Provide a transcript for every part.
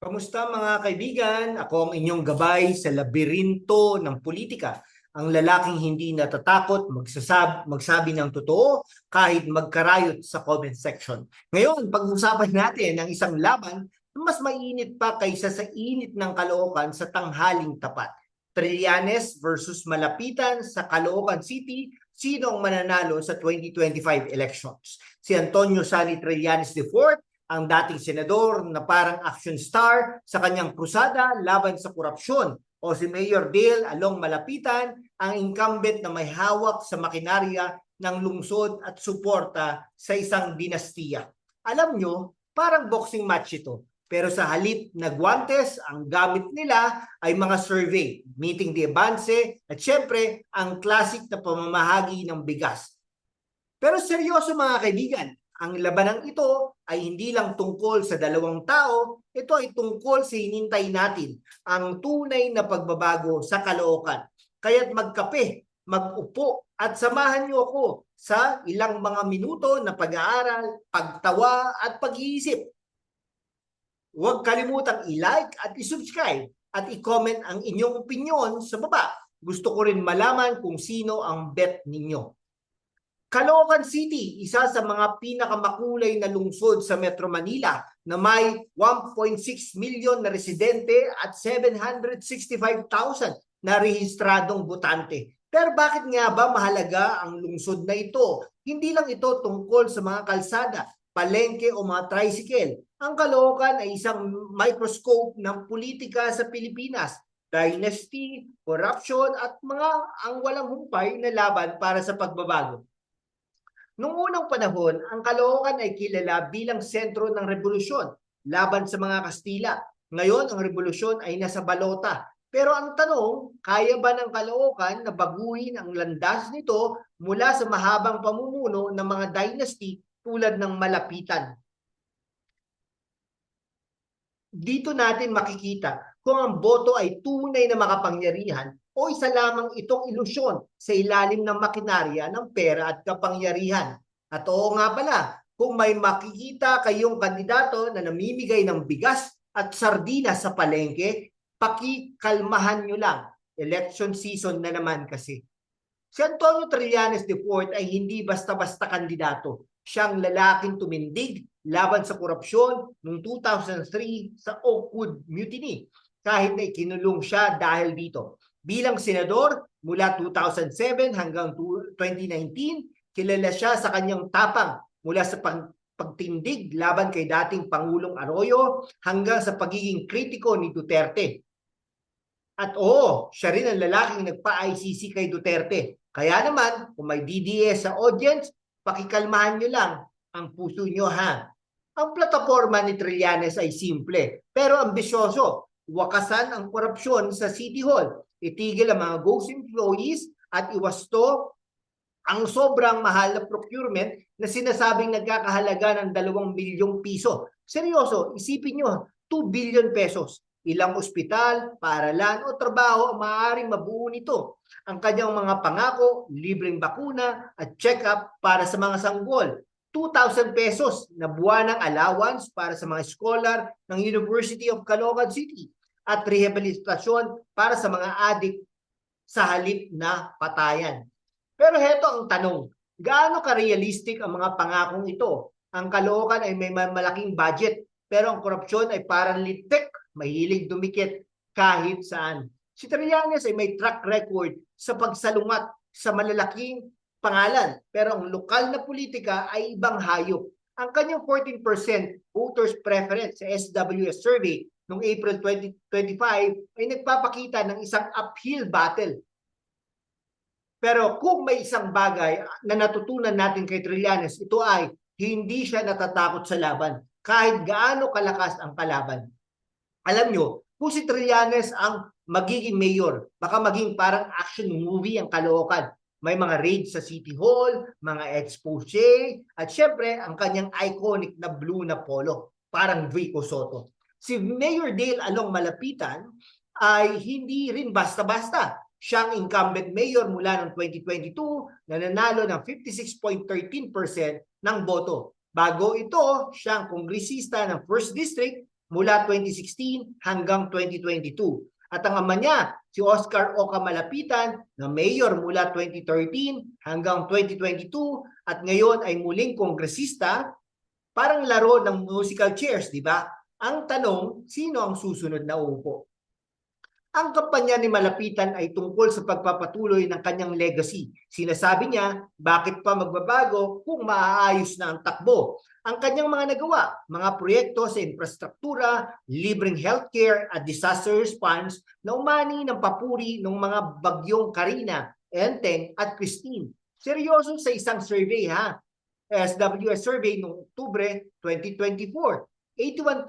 Kamusta mga kaibigan? Ako ang inyong gabay sa labirinto ng politika. Ang lalaking hindi natatakot magsasab magsabi ng totoo kahit magkarayot sa comment section. Ngayon, pag-usapan natin ang isang laban mas mainit pa kaysa sa init ng Caloocan sa tanghaling tapat. Trillanes versus Malapitan sa Caloocan City, sino ang mananalo sa 2025 elections? Si Antonio Sani Trillanes IV ang dating senador na parang action star sa kanyang krusada laban sa korupsyon o si Mayor Dale Along Malapitan, ang incumbent na may hawak sa makinarya ng lungsod at suporta sa isang dinastiya. Alam nyo, parang boxing match ito. Pero sa halip na guantes, ang gamit nila ay mga survey, meeting de avance, at syempre, ang classic na pamamahagi ng bigas. Pero seryoso mga kaibigan, ang labanang ito ay hindi lang tungkol sa dalawang tao, ito ay tungkol sa hinintay natin, ang tunay na pagbabago sa Caloocan. Kaya't magkape, mag-upo at samahan niyo ako sa ilang mga minuto na pag-aaral, pagtawa at pag-iisip. Huwag kalimutang i-like at i-subscribe at i-comment ang inyong opinion sa baba. Gusto ko rin malaman kung sino ang bet ninyo. Caloocan City, isa sa mga pinakamakulay na lungsod sa Metro Manila na may 1.6 million na residente at 765,000 na rehistradong botante. Pero bakit nga ba mahalaga ang lungsod na ito? Hindi lang ito tungkol sa mga kalsada, palengke o mga tricycle. Ang Caloocan ay isang microscope ng politika sa Pilipinas dynasty, corruption at mga ang walang humpay na laban para sa pagbabago. Noong unang panahon, ang Caloocan ay kilala bilang sentro ng revolusyon laban sa mga Kastila. Ngayon, ang revolusyon ay nasa balota. Pero ang tanong, kaya ba ng Caloocan na baguhin ang landas nito mula sa mahabang pamumuno ng mga dynasty tulad ng Malapitan? Dito natin makikita kung ang boto ay tunay na makapangyarihan o isa lamang itong ilusyon sa ilalim ng makinarya ng pera at kapangyarihan. At oo nga pala, kung may makikita kayong kandidato na namimigay ng bigas at sardinas sa palengke, pakikalmahan nyo lang. Election season na naman kasi. Si Antonio Trillanes IV ay hindi basta-basta kandidato. Siyang lalaking tumindig laban sa korupsyon noong 2003 sa Oakwood Mutiny kahit na ikinulong siya dahil dito. Bilang senador mula 2007 hanggang 2019, kilala siya sa kanyang tapang mula sa pag pagtindig laban kay dating Pangulong Arroyo hanggang sa pagiging kritiko ni Duterte. At oo, siya rin ang lalaking nagpa-ICC kay Duterte. Kaya naman, kung may DDS sa audience, pakikalmahan nyo lang ang puso nyo ha. Ang plataforma ni Trillanes ay simple pero ambisyoso. Wakasan ang korupsyon sa City Hall. Itigil ang mga ghost employees at iwasto ang sobrang mahal na procurement na sinasabing nagkakahalaga ng 2 bilyong piso. Seryoso, isipin nyo, 2 billion pesos. Ilang ospital, paaralan o trabaho ang maaaring mabuo nito. Ang kanyang mga pangako, libreng bakuna at check-up para sa mga sanggol. 2,000 pesos na buwanang allowance para sa mga scholar ng University of Caloocan City at rehabilitasyon para sa mga adik sa halip na patayan. Pero heto ang tanong, gaano ka-realistic ang mga pangakong ito? Ang Caloocan ay may malaking budget, pero ang korupsyon ay parang litek, mahilig dumikit kahit saan. Si Trillanes ay may track record sa pagsalungat sa malalaking pangalan, pero ang lokal na politika ay ibang hayop. Ang kanyang 14% voters preference sa SWS survey noong April 2025 ay nagpapakita ng isang uphill battle pero kung may isang bagay na natutunan natin kay Trillanes, ito ay hindi siya natatakot sa laban kahit gaano kalakas ang kalaban. Alam nyo, kung si Trillanes ang magiging mayor, baka maging parang action movie ang Caloocan. May mga raids sa City Hall, mga expose, at syempre ang kanyang iconic na blue na polo, parang Vico Soto. Si Mayor Dale Along Malapitan ay hindi rin basta-basta siyang incumbent mayor mula noong 2022 na nanalo ng 56.13% ng boto. Bago ito, siyang kongresista ng 1st District mula 2016 hanggang 2022. At ang ama niya, si Oscar Oca Malapitan, na mayor mula 2013 hanggang 2022 at ngayon ay muling kongresista, parang laro ng musical chairs, di ba? Ang tanong, sino ang susunod na uupo? Ang kampanya ni Malapitan ay tungkol sa pagpapatuloy ng kanyang legacy. Sinasabi niya, bakit pa magbabago kung maaayos na ang takbo? Ang kanyang mga nagawa, mga proyekto sa infrastruktura, libreng healthcare at disaster response na umani ng papuri ng mga bagyong Karina, Enteng at Christine. Seryoso sa isang survey ha, SWS survey noong Oktubre 2024. 81%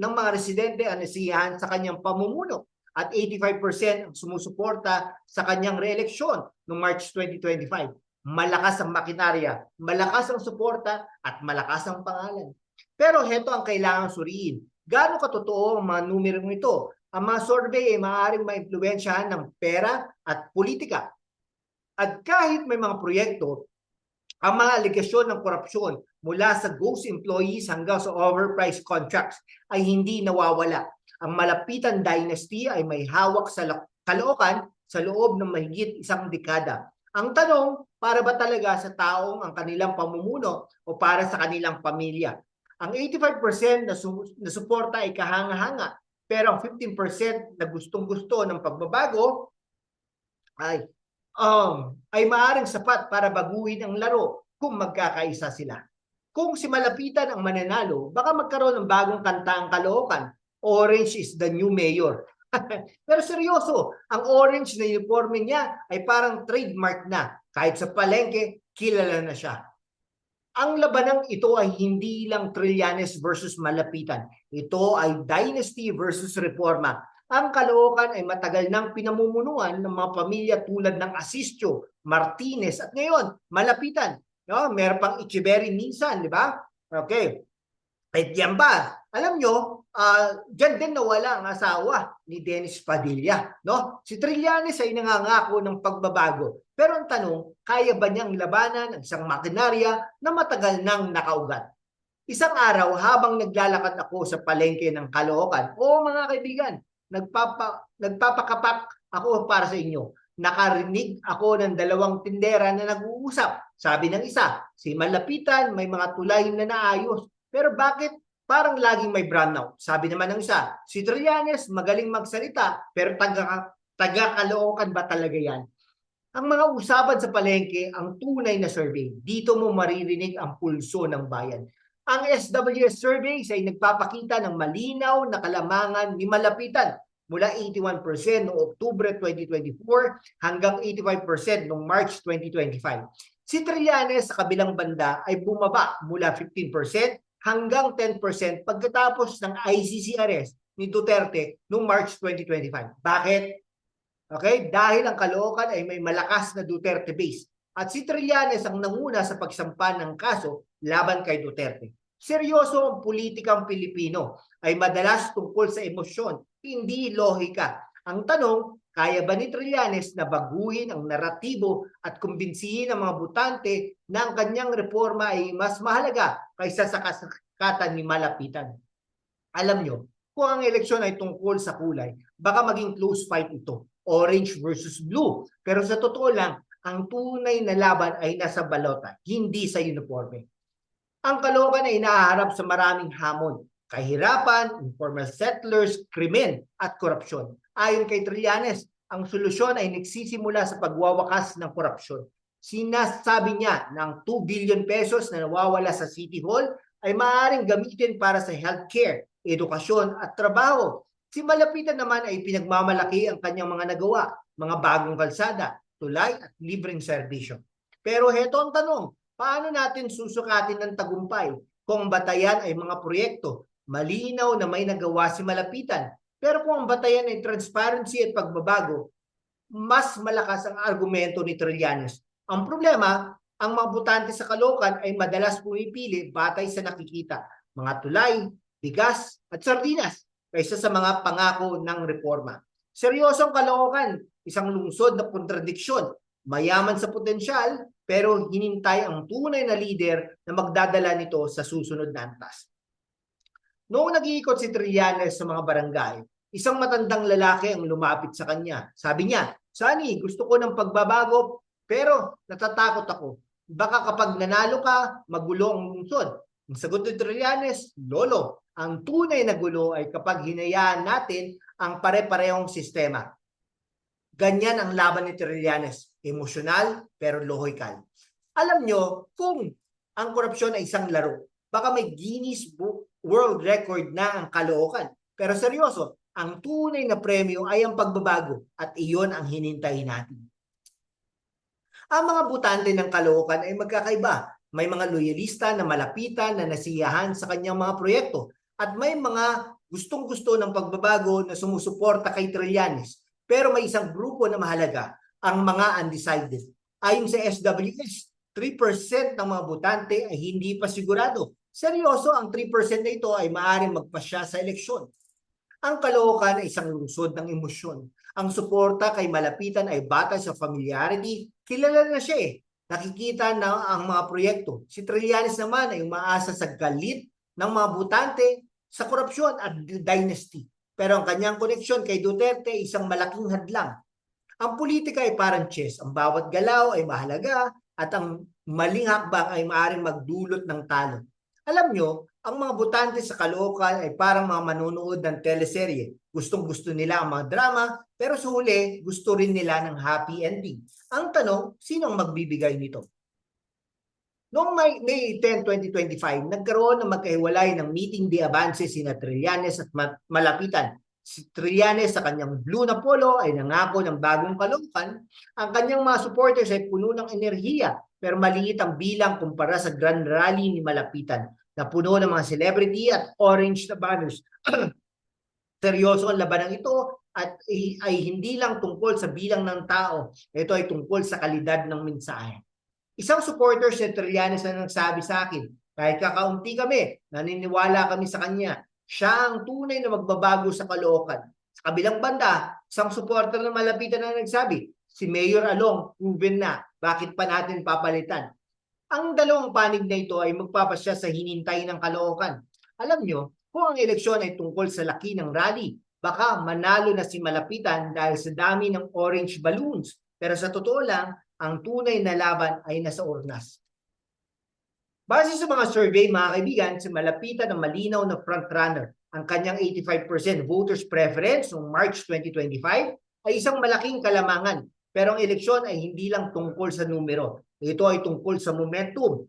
ng mga residente ang nasiyahan sa kanyang pamumuno at 85% ang sumusuporta sa kanyang reeleksyon noong March 2025. Malakas ang makinarya, malakas ang suporta at malakas ang pangalan. Pero heto ang kailangan suriin. Gaano katotoo ang mga numerong ito? Ang mga survey ay maaaring maimpluwensyahan ng pera at politika. At kahit may mga proyekto, ang mga aligasyon ng korupsyon mula sa ghost employees hanggang sa overpriced contracts ay hindi nawawala. Ang Malapitan Dynasty ay may hawak sa Caloocan sa loob ng mahigit isang dekada. Ang tanong, para ba talaga sa taong ang kanilang pamumuno o para sa kanilang pamilya? Ang 85% na, su- na suporta ay kahanga-hanga, pero ang 15% na gustong-gusto ng pagbabago ay um, ay maaring sapat para baguhin ang laro kung magkakaisa sila. Kung si Malapitan ang mananalo, baka magkaroon ng bagong kanta ang Caloocan. Orange is the new mayor. Pero seryoso, ang orange na uniforme niya ay parang trademark na. Kahit sa palengke, kilala na siya. Ang labanang ito ay hindi lang Trillanes versus Malapitan. Ito ay Dynasty versus Reforma. Ang Caloocan ay matagal nang pinamumunuan ng mga pamilya tulad ng Asistio, Martinez at ngayon, Malapitan. No, meron pang Echeverry minsan, di ba? Okay. At yan ba? Alam nyo, uh, dyan din nawala ang asawa ni Dennis Padilla. No? Si Trillanes ay nangangako ng pagbabago. Pero ang tanong, kaya ba niyang labanan ang isang makinarya na matagal nang nakaugat? Isang araw, habang naglalakad ako sa palengke ng Caloocan, o mga kaibigan, nagpapa, nagpapakapak ako para sa inyo. Nakarinig ako ng dalawang tindera na nag-uusap. Sabi ng isa, si Malapitan may mga tulay na naayos. Pero bakit parang laging may brownout? Sabi naman ng isa, si Trillanes magaling magsalita pero taga, taga-kalookan ba talaga yan? Ang mga usapan sa palengke ang tunay na survey. Dito mo maririnig ang pulso ng bayan. Ang SWS surveys ay nagpapakita ng malinaw na kalamangan ni Malapitan mula 81% noong Oktubre 2024 hanggang 85% noong March 2025. Si Trillanes sa kabilang banda ay bumaba mula 15% hanggang 10% pagkatapos ng ICC arrest ni Duterte noong March 2025. Bakit? Okay, dahil ang Caloocan ay may malakas na Duterte base at si Trillanes ang nanguna sa pagsampa ng kaso laban kay Duterte. Seryoso ang politikang Pilipino ay madalas tungkol sa emosyon, hindi lohika. Ang tanong, kaya ba ni Trillanes na baguhin ang naratibo at kumbinsihin ang mga butante na ang kanyang reforma ay mas mahalaga kaysa sa kasakatan ni Malapitan? Alam nyo, kung ang eleksyon ay tungkol sa kulay, baka maging close fight ito, orange versus blue. Pero sa totoo lang, ang tunay na laban ay nasa balota, hindi sa uniforme. Ang Caloocan ay nahaharap sa maraming hamon, kahirapan, informal settlers, krimen at korupsyon. Ayon kay Trillanes, ang solusyon ay nagsisimula sa pagwawakas ng korupsyon. Sinasabi niya ng 2 billion pesos na nawawala sa City Hall ay maaaring gamitin para sa healthcare, edukasyon at trabaho. Si Malapitan naman ay pinagmamalaki ang kanyang mga nagawa, mga bagong kalsada, tulay at libreng serbisyo. Pero heto ang tanong, paano natin susukatin ng tagumpay kung batayan ay mga proyekto, malinaw na may nagawa si Malapitan. Pero kung ang batayan ay transparency at pagbabago, mas malakas ang argumento ni Trillanes. Ang problema, ang mga butante sa Caloocan ay madalas pumipili batay sa nakikita, mga tulay, bigas at sardinas kaysa sa mga pangako ng reforma. Seryosong Caloocan, isang lungsod na kontradiksyon, mayaman sa potensyal pero hinintay ang tunay na leader na magdadala nito sa susunod na antas. Noong nag-iikot si Trillanes sa mga barangay, isang matandang lalaki ang lumapit sa kanya. Sabi niya, Sani, gusto ko ng pagbabago, pero natatakot ako. Baka kapag nanalo ka, magulo ang lungsod. Ang sagot ni Trillanes, Lolo, ang tunay na gulo ay kapag hinayaan natin ang pare-parehong sistema. Ganyan ang laban ni Trillanes, emosyonal pero lohikal. Alam nyo, kung ang korupsyon ay isang laro, baka may Guinness Book World Record na ang kalookan. Pero seryoso, ang tunay na premyo ay ang pagbabago at iyon ang hinintayin natin. Ang mga butante ng kalookan ay magkakaiba. May mga loyalista na malapitan na nasiyahan sa kanyang mga proyekto at may mga gustong-gusto ng pagbabago na sumusuporta kay Trillanes. Pero may isang grupo na mahalaga, ang mga undecided. Ayon sa SWS, 3% ng mga butante ay hindi pa sigurado. Seryoso, ang 3% na ito ay maaaring magpasya sa eleksyon. Ang kalookan ay isang lungsod ng emosyon. Ang suporta kay malapitan ay batay sa familiarity. Kilala na siya eh. Nakikita na ang mga proyekto. Si Trillanes naman ay umaasa sa galit ng mga butante sa korupsyon at dynasty. Pero ang kanyang koneksyon kay Duterte ay isang malaking hadlang. Ang politika ay parang chess. Ang bawat galaw ay mahalaga at ang maling hakbang ay maaaring magdulot ng talo. Alam nyo, ang mga butante sa Caloocan ay parang mga manonood ng teleserye. Gustong gusto nila ang mga drama, pero sa huli, gusto rin nila ng happy ending. Ang tanong, sino ang magbibigay nito? Noong May, May 10, 2025, nagkaroon ng magkahiwalay ng meeting de avance sina Trillanes at Malapitan. Si Trillanes sa kanyang blue na polo ay nangako ng bagong Caloocan. Ang kanyang mga supporters ay puno ng enerhiya pero maliit ang bilang kumpara sa grand rally ni Malapitan na puno ng mga celebrity at orange na banners. Seryoso ang labanang ito at ay, ay hindi lang tungkol sa bilang ng tao. Ito ay tungkol sa kalidad ng mensahe. Isang supporter si Trillanes na nagsabi sa akin, kahit kakaunti kami, naniniwala kami sa kanya. Siya ang tunay na magbabago sa Caloocan. Sa kabilang banda, isang supporter na malapitan na nagsabi, si Mayor Along, proven na, bakit pa natin papalitan? Ang dalawang panig na ito ay magpapasya sa hinintay ng Caloocan. Alam nyo, kung ang eleksyon ay tungkol sa laki ng rally, baka manalo na si Malapitan dahil sa dami ng orange balloons. Pero sa totoo lang, ang tunay na laban ay nasa urnas. Base sa mga survey, mga kaibigan, si Malapitan ang malinaw na frontrunner. Ang kanyang 85% voters preference noong March 2025 ay isang malaking kalamangan. Pero ang eleksyon ay hindi lang tungkol sa numero. Ito ay tungkol sa momentum.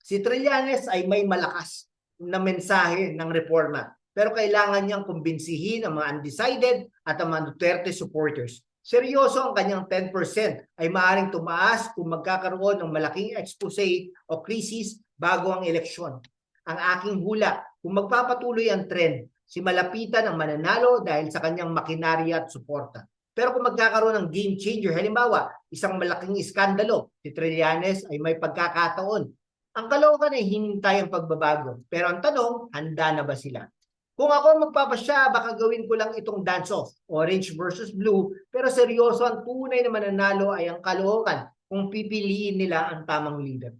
Si Trillanes ay may malakas na mensahe ng reforma. Pero kailangan niyang kumbinsihin ang mga undecided at ang mga Duterte supporters. Seryoso ang kanyang 10% ay maaaring tumaas kung magkakaroon ng malaking expose o krisis bago ang eleksyon. Ang aking hula, kung magpapatuloy ang trend, si Malapitan ang mananalo dahil sa kanyang makinarya at suporta. Pero kung magkakaroon ng game changer, halimbawa, isang malaking iskandalo, si Trillanes ay may pagkakataon. Ang Caloocan ay hinintay ang pagbabago. Pero ang tanong, handa na ba sila? Kung ako magpapasya, baka gawin ko lang itong dance-off, orange versus blue, pero seryoso ang tunay na mananalo ay ang Caloocan kung pipiliin nila ang tamang leader.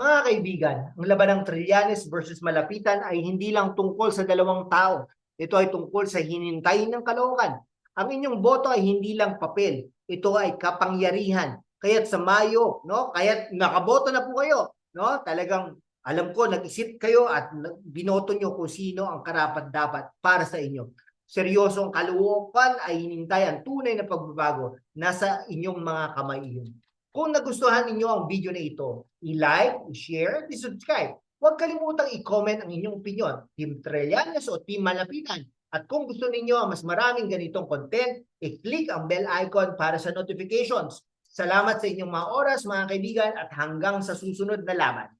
Mga kaibigan, ang laban ng Trillanes versus Malapitan ay hindi lang tungkol sa dalawang tao. Ito ay tungkol sa hinintay ng Caloocan. Ang inyong boto ay hindi lang papel. Ito ay kapangyarihan. Kaya't sa Mayo, no? Kaya't nakaboto na po kayo, no? Talagang alam ko, nag-isip kayo at binoto nyo kung sino ang karapat-dapat para sa inyo. Seryoso ang kaluwakan ay hinintay ang tunay na pagbabago. Nasa inyong mga kamay iyon. Kung nagustuhan ninyo ang video na ito, i-like, i-share, i-subscribe. Huwag kalimutang i-comment ang inyong opinion. Team Trillanes o Team Malapitan. At kung gusto ninyo mas maraming ganitong content, i-click ang bell icon para sa notifications. Salamat sa inyong mga oras mga kaibigan at hanggang sa susunod na laban.